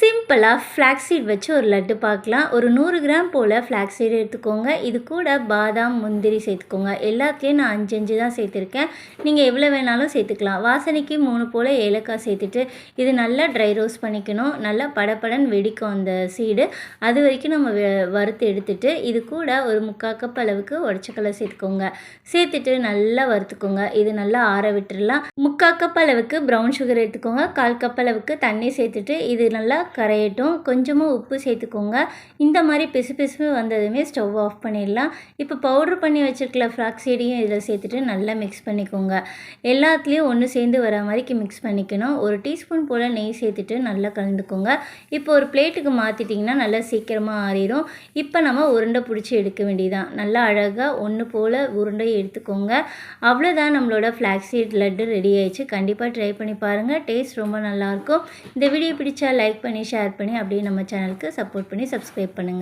சிம்பிளாக ஃப்ளாக்ஸீட் வச்சு ஒரு லட்டு பார்க்கலாம். ஒரு நூறு கிராம் போல் ஃப்ளாக்ஸீட் எடுத்துக்கோங்க. இது கூட பாதாம் முந்திரி சேர்த்துக்கோங்க. எல்லாத்துலேயும் நான் அஞ்சு அஞ்சு தான் சேர்த்துருக்கேன். நீங்கள் எவ்வளோ வேணாலும் சேர்த்துக்கலாம். வாசனைக்கு மூணு போல் ஏலக்காய் சேர்த்துட்டு இது நல்லா ட்ரை ரோஸ்ட் பண்ணிக்கணும். நல்லா படபடன்னு வெடிக்கும் அந்த சீடு அது வரைக்கும் நம்ம வறுத்து எடுத்துட்டு இது கூட ஒரு முக்கால் கப் அளவுக்கு உடச்சக்கலை சேர்த்துக்கோங்க. சேர்த்துட்டு நல்லா வறுத்துக்கோங்க. இது நல்லா ஆற விட்டுடலாம் முக்கால் கப் அளவுக்கு ப்ரௌன் சுகர் எடுத்துக்கோங்க. கால் கப் அளவுக்கு தண்ணி சேர்த்துட்டு இது நல்லா கரையட்டும். கொஞ்சமாக உப்பு சேர்த்துக்கோங்க. இந்த மாதிரி பிசு பிசு வந்ததுமே ஸ்டவ் ஆஃப் பண்ணிடலாம். இப்போ பவுட்ரு பண்ணி வச்சுருக்கல ஃப்ளாக் சீடையும் இதில் சேர்த்துட்டு நல்லா மிக்ஸ் பண்ணிக்கோங்க. எல்லாத்துலேயும் ஒன்று சேர்ந்து வர மாதிரிக்கு மிக்ஸ் பண்ணிக்கணும். ஒரு டீஸ்பூன் போல் நெய் சேர்த்துட்டு நல்லா கலந்துக்கோங்க. இப்போ ஒரு பிளேட்டுக்கு மாற்றிட்டிங்கன்னா நல்லா சீக்கிரமாக ஆறிடும் இப்போ நம்ம உருண்டை பிடிச்சி எடுக்க வேண்டியதான் நல்லா அழகாக ஒன்று போல் உருண்டை எடுத்துக்கோங்க. அவ்வளோதான் நம்மளோட ஃப்ளாக்ஸீட் லட்டு ரெடி ஆயிடுச்சு. கண்டிப்பாக ட்ரை பண்ணி பாருங்கள் டேஸ்ட் ரொம்ப நல்லாயிருக்கும் இந்த வீடியோ பிடிச்சா லைக் பண்ணி ஷேர் பண்ணி அப்படியே நம்ம சேனலுக்கு சப்போர்ட் பண்ணி சப்ஸ்கிரைப் பண்ணுங்கள்